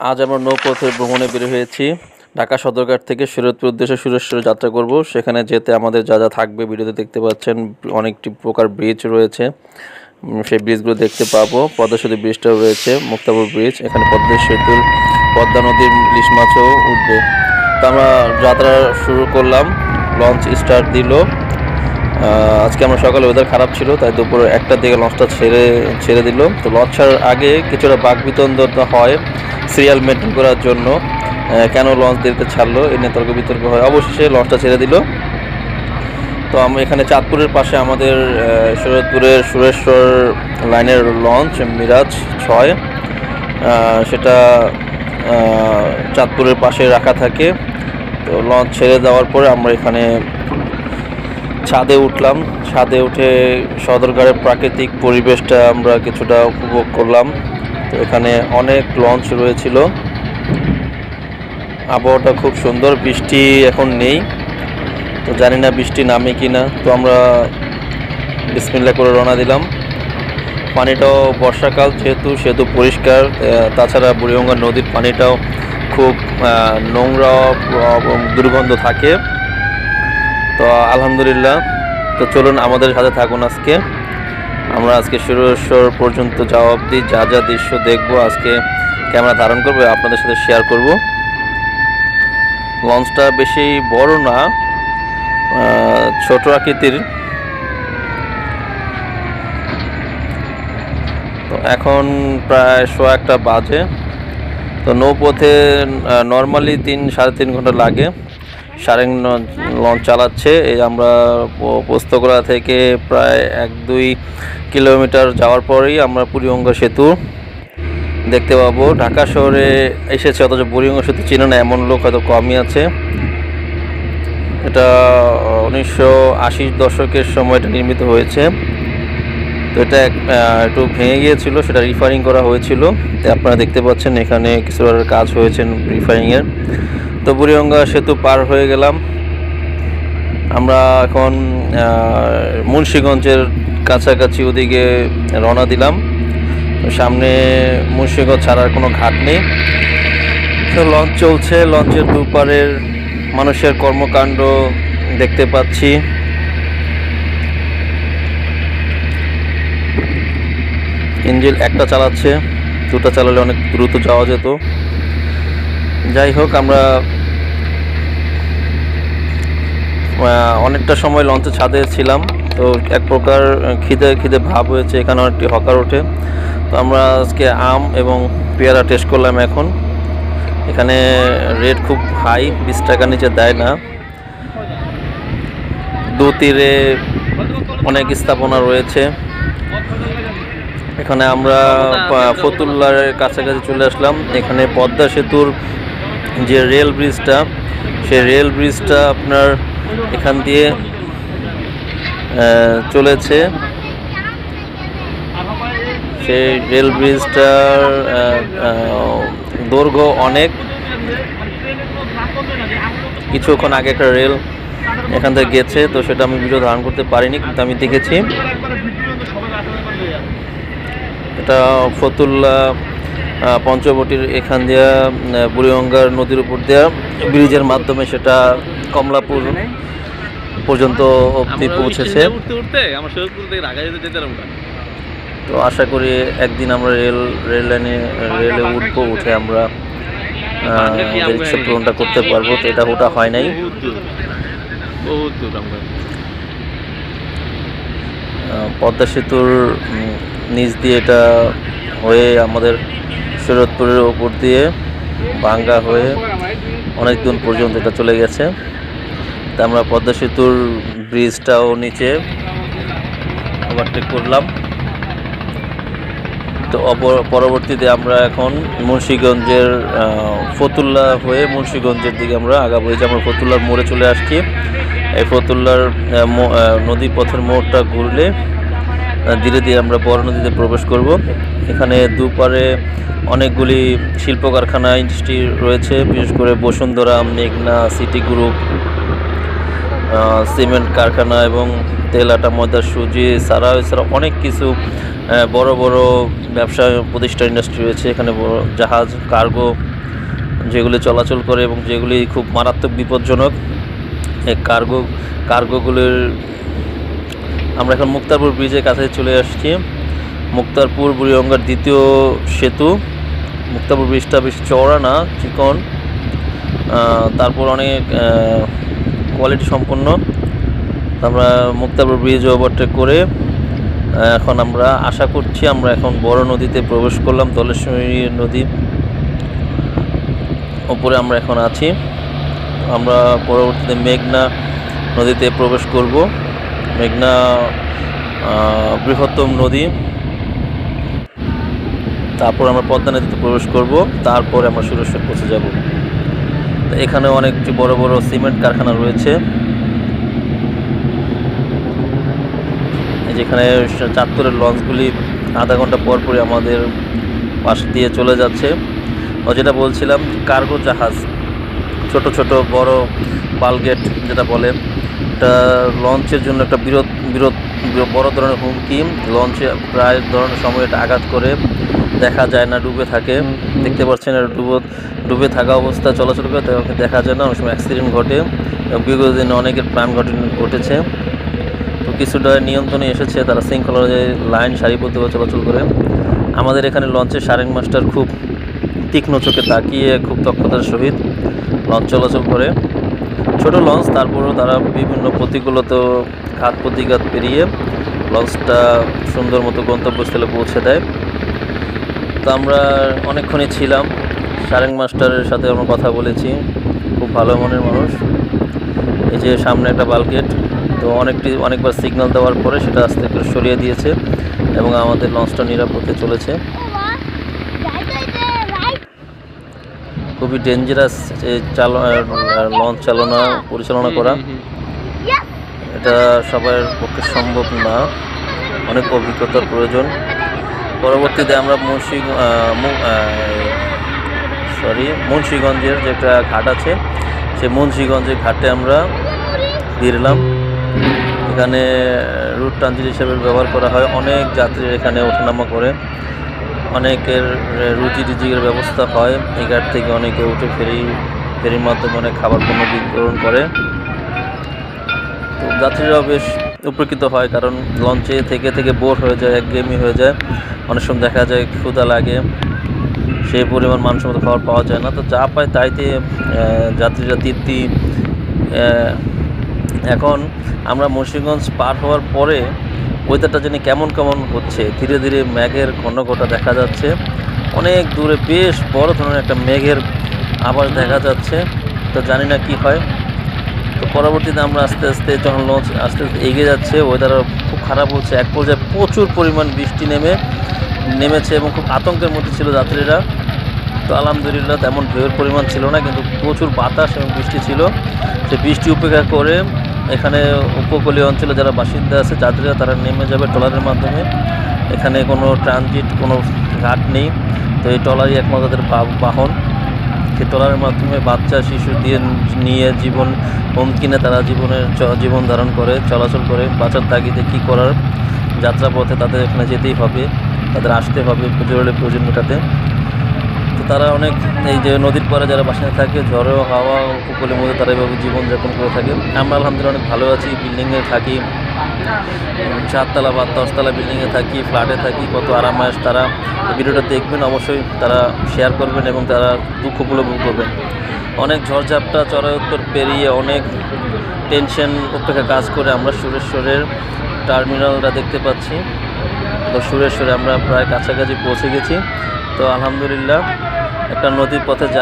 আজ আমরা নৌপথে ভ্রমণে বের হয়েছি। ঢাকা সদরঘাট থেকে সুরতপুর উদ্দেশ্যে সুরেশ্বরে যাত্রা করব। সেখানে যেতে আমাদের যা যা থাকবে ভিডিওতে দেখতে পাচ্ছেন, অনেকটি প্রকার ব্রিজ রয়েছে। সেই ব্রিজগুলো দেখতে পাবো। পদ্মা সেতু ব্রিজটাও রয়েছে, মুক্তাপুর ব্রিজ এখানে পদ্মা সেতুর পদ্মা নদীর ইলিশ মাছও উঠবে। তো আমরা যাত্রা শুরু করলাম লঞ্চ স্টার্ট দিল। আজকে আমরা সকালে ওয়েদার খারাপ ছিল, তাই দুপুর একটার দিকে লঞ্চটা ছেড়ে ছেড়ে দিল। তো লঞ্চ ছাড়ার আগে কিছুটা বাঘ বিতন্ডতা হয় সিরিয়াল মেনটেন করার জন্য। কেন লঞ্চ দেরিতে ছাড়লো, এ নিয়ে তর্ক বিতর্ক হয়। অবশেষে লঞ্চটা ছেড়ে দিল। তো আমরা এখানে চাঁদপুরের পাশে আমাদের শরৎপুরের সুরেশ্বর লাইনের লঞ্চ মিরাজ ছয়। সেটা চাঁদপুরের পাশে রাখা থাকে। তো লঞ্চ ছেড়ে দেওয়ার পরে আমরা এখানে ছাদে উঠলাম। ছাদে উঠে সদরঘাটের প্রাকৃতিক পরিবেশটা আমরা কিছুটা উপভোগ করলাম। তো এখানে অনেক লঞ্চ রয়েছিল। আবহাওয়াটা খুব সুন্দর, বৃষ্টি এখন নেই। তো জানি না বৃষ্টি নামে কি না তো আমরা বিসমিল্লা করে রওনা দিলাম। পানিটাও বর্ষাকাল, যেহেতু সেহেতু পরিষ্কার। তাছাড়া বুড়িগঙ্গা নদীর পানিটাও খুব নোংরা দুর্গন্ধ থাকে। তো আলহামদুলিল্লাহ। তো চলুন আমাদের সাথে থাকুন আজকে। আমরা আজকে সুরেশ্বর পর্যন্ত যাওয়া অবধি যা যা দৃশ্য দেখব আজকে ক্যামেরা ধারণ করব, আপনাদের সাথে শেয়ার করব। লঞ্চটা বেশি বড় না ছোট আকৃতির। তো এখন প্রায় শো একটা বাজে। তো নৌপথে নর্মালি তিন সাড়ে তিন ঘণ্টা লাগে। সারেং লঞ্চ চালাচ্ছে। এই আমরা প- পোস্তগোড়া থেকে প্রায় এক দুই কিলোমিটার যাওয়ার পরেই আমরা বুড়িগঙ্গা সেতু দেখতে পাবো। ঢাকা শহরে এসেছে, অথচ বুড়িগঙ্গা সেতু চিনে না, এমন লোক হয়তো কমই আছে। এটা উনিশশো আশির দশকের সময় এটা নির্মিত হয়েছে। তো এটা এক- একটু ভেঙে গিয়েছিল, সেটা রিফারিং করা হয়েছিল। আপনারা দেখতে পাচ্ছেন এখানে কিছু কাজ হয়েছে রিফারিংয়ের তো বুড়িগঙ্গা সেতু পার হয়ে গেলাম। আমরা এখন মুন্সিগঞ্জের কাছাকাছি ওদিকে রওনা দিলাম। সামনে মুন্সিগঞ্জ ছাড়ার কোনো ঘাট নেই। তো লঞ্চ চলছে, লঞ্চের দুপারের মানুষের কর্মকাণ্ড দেখতে পাচ্ছি। ইঞ্জিন একটা চালাচ্ছে, দুটো চালালে অনেক দ্রুত যাওয়া যেত। যাই হোক, আমরা অনেকটা সময় লঞ্চে ছাদে ছিলাম। তো এক প্রকার খিদে খিদে ভাব হয়েছে, এখানে একটি হকার ওঠে। তো আমরা আজকে আম এবং পেয়ারা টেস্ট করলাম এখন। এখানে রেট খুব হাই বিশ টাকার নিচে দেয় না। দু তীরে অনেক স্থাপনা রয়েছে। এখানে আমরা ফতুল্লার কাছাকাছি চলে আসলাম। এখানে পদ্মা সেতুর যে রেল ব্রিজটা সেই রেল ব্রিজটা আপনার এখান দিয়ে চলেছে। সেই রেল ব্রিজটার দৈর্ঘ্য অনেক। কিছুক্ষণ আগে একটা রেল এখান থেকে গেছে, তো সেটা আমি ভিডিও ধারণ করতে পারিনি, কিন্তু আমি দেখেছি। এটা ফতুল্লা পঞ্চবটির এখান দিয়া বুড়িগঙ্গার নদীর উপর দেওয়া ব্রিজের মাধ্যমে সেটা কমলাপুর পর্যন্ত অবধি পৌঁছেছে। তো আশা করি একদিন আমরা রেল রেল লাইনে রেলে উঠবো উঠে আমরা পূরণটা করতে পারব। তো এটা ওটা হয় নাই বহুত দূর বহুত দূর আমরা আহ, পদ্মা সেতুর নিচ দিয়ে এটা হয়ে আমাদের শরৎপুরের ওপর দিয়ে ভাঙ্গা হয়ে অনেক দূর পর্যন্ত এটা চলে গেছে। তা আমরা পদ্মা সেতুর ব্রিজটাও নিচে ওভারটেক করলাম। তো পরবর্তীতে আমরা এখন মুন্সীগঞ্জের ফতুল্লা হয়ে মুন্সীগঞ্জের দিকে আমরা আগাবো। যে আমরা ফতুল্লার মোড়ে চলে আসছি। এই ফতুল্লার নদী পথের মোড়টা ঘুরলে ধীরে ধীরে আমরা বড় নদীতে প্রবেশ করব। এখানে দুপারে অনেকগুলি শিল্প কারখানা ইন্ডাস্ট্রি রয়েছে, বিশেষ করে বসুন্ধরা, মেঘনা সিটি গ্রুপ সিমেন্ট কারখানা এবং তেল আটা ময়দা সুজি সারা এছাড়া অনেক কিছু বড় বড় ব্যবসা প্রতিষ্ঠান ইন্ডাস্ট্রি রয়েছে। এখানে জাহাজ কার্গো যেগুলি চলাচল করে এবং যেগুলি খুব মারাত্মক বিপজ্জনক। কার্গো, কার্গোগুলির, আমরা এখন মুক্তারপুর ব্রিজের কাছে চলে আসছি। মুক্তারপুর বুড়িগঙ্গার দ্বিতীয় সেতু। মুক্তারপুর ব্রিজটা বেশ চওড়া না, চিকন। তারপর অনেক কোয়ালিটি সম্পন্ন। আমরা মুক্তারপুর ব্রিজ ওভারটেক করে এখন আমরা আশা করছি আমরা এখন বড় নদীতে প্রবেশ করলাম, দলেশ্বরী নদী। ওপরে আমরা এখন আছি। আমরা পরবর্তীতে মেঘনা নদীতে প্রবেশ করব। মেঘনা বৃহত্তম নদী। তারপর আমরা পদ্মা নদীতে প্রবেশ করব। তারপরে আমরা সুরেশ্বর পৌঁছে যাব। এখানে অনেকটি বড় বড় সিমেন্ট কারখানা রয়েছে। যেখানে চাঁদপুরের লঞ্চগুলি আধা ঘণ্টা পর পরই আমাদের পাশ দিয়ে চলে যাচ্ছে। ও যেটা বলছিলাম, কার্গো জাহাজ। ছোট ছোট বড় বালগেট যেটা বলে এটা লঞ্চের জন্য একটা বিরোধ বিরোধ বড় ধরনের হুমকি লঞ্চে প্রায় ধরনের সময় এটা আঘাত করে দেখা যায় না ডুবে থাকে। দেখতে পাচ্ছেন এটা ডুবে ডুবে থাকা অবস্থা চলাচল করে তাকে দেখা যায় না অনেক সময় অ্যাক্সিডেন্ট ঘটে এবং বিগত দিনে অনেকের প্রাণ ঘটে ঘটেছে। তো কিছুটা নিয়ন্ত্রণে এসেছে তারা শৃঙ্খলা অনুযায়ী লাইন সারিবদ্ধভাবে চলাচল করে। আমাদের এখানে লঞ্চের সারেং মাস্টার খুব তীক্ষ্ণ চোখে তাকিয়ে খুব দক্ষতার সহিত লঞ্চ চলাচল করে। ছোট লঞ্চ, তারপরেও তারা বিভিন্ন প্রতিকূলত ঘাত প্রতিঘাত পেরিয়ে লঞ্চটা সুন্দর মতো গন্তব্যস্থলে পৌঁছে দেয়। তো আমরা অনেকক্ষণই ছিলাম। সারেং মাস্টারের সাথে আমরা কথা বলেছি। খুব ভালো মনের মানুষ। এই যে সামনে একটা বালকেট তো অনেকটি, অনেকবার সিগন্যাল দেওয়ার পরে সেটা আস্তে করে সরিয়ে দিয়েছে এবং আমাদের লঞ্চটা নিরাপদে চলেছে। খুবই ডেঞ্জারাস লঞ্চ চালনা পরিচালনা করা। এটা সবার পক্ষে সম্ভব না। অনেক অভিজ্ঞতার প্রয়োজন। পরবর্তীতে আমরা মুন্সি সরি মুন্সিগঞ্জের যে একটা ঘাট আছে সেই মুন্সিগঞ্জের ঘাটে আমরা ফিরলাম এখানে রুট ট্রানজিট হিসেবে ব্যবহার করা হয়। অনেক যাত্রী এখানে ওঠানামা করে। অনেকের রুটি রিজিকের ব্যবস্থা হয়। এই ঘাট থেকে অনেকে উঠে ফেরি, ফেরির মাধ্যমে অনেক খাবার পণ্য বিতরণ করে। তো যাত্রীরাও বেশ উপকৃত হয়, কারণ লঞ্চে থেকে থেকে বোর হয়ে যায়, একঘেয়েমি হয়ে যায়। অনেক সময় দেখা যায় ক্ষুদা লাগে, সেই পরিমাণ মানসম্মত খাবার পাওয়া যায় না। তো যা পায় তাইতে যাত্রীরা তৃপ্তি এখন আমরা মুন্সিগঞ্জ পার হওয়ার পরে ওয়েদারটা জানি কেমন কেমন হচ্ছে। ধীরে ধীরে মেঘের ঘন ঘটা দেখা যাচ্ছে। অনেক দূরে বেশ বড় ধরনের একটা মেঘের আবার দেখা যাচ্ছে। তো জানি না কি হয়। তো পরবর্তীতে আমরা আস্তে আস্তে যখন লঞ্চ আস্তে আস্তে এগিয়ে যাচ্ছে ওয়েদার খুব খারাপ হচ্ছে। এক পর্যায়ে প্রচুর পরিমাণ বৃষ্টি নেমে, নেমেছে এবং খুব আতঙ্কের মধ্যে ছিল যাত্রীরা। তো আলহামদুলিল্লাহ তেমন ঢেউয়ের পরিমাণ ছিল না, কিন্তু প্রচুর বাতাস এবং বৃষ্টি ছিল। সে বৃষ্টি উপেক্ষা করে এখানে উপকূলীয় অঞ্চলে যারা বাসিন্দা আছে, যাত্রীরা তারা নেমে যাবে ট্রলারের মাধ্যমে। এখানে কোনো ট্রানজিট কোনো ঘাট নেই। তো এই ট্রলারই একমাত্র তাদের বাহন। সেই ট্রলারের মাধ্যমে বাচ্চা, শিশু দিয়ে নিয়ে জীবন, হোম কিনে তারা জীবনের জীবন ধারণ করে, চলাচল করে, বাঁচার তাগিদে কী করার যাত্রাপথে তাদের এখানে যেতেই হবে, তাদের আসতে হবে জরুরি প্রয়োজন মেটাতে। তারা অনেক এই যে নদীর পাড়ে যারা বাসিন্দা থাকে, ঝড়ো হাওয়া, উপকূলের মধ্যে তারা এভাবে জীবনযাপন করে থাকে। আমরা আলহামদুলিল্লাহ অনেক ভালো আছি, বিল্ডিংয়ে থাকি চারতলা বা দশতলা বিল্ডিংয়ে থাকি ফ্ল্যাটে থাকি, কত আরামায়েশ তারা। ভিডিওটা দেখবেন, অবশ্যই তারা শেয়ার করবেন এবং তারা দুঃখ উপলব্ধ করবেন। অনেক ঝড়ঝাপটা চড়াই উত্তর পেরিয়ে অনেক টেনশন উপেক্ষা কাজ করে আমরা সুরেশ্বরের টার্মিনালটা দেখতে পাচ্ছি। তো সুরেশ্বরে আমরা প্রায় কাছাকাছি পৌঁছে গেছি। তো আলহামদুলিল্লাহ একটা নদীর পথে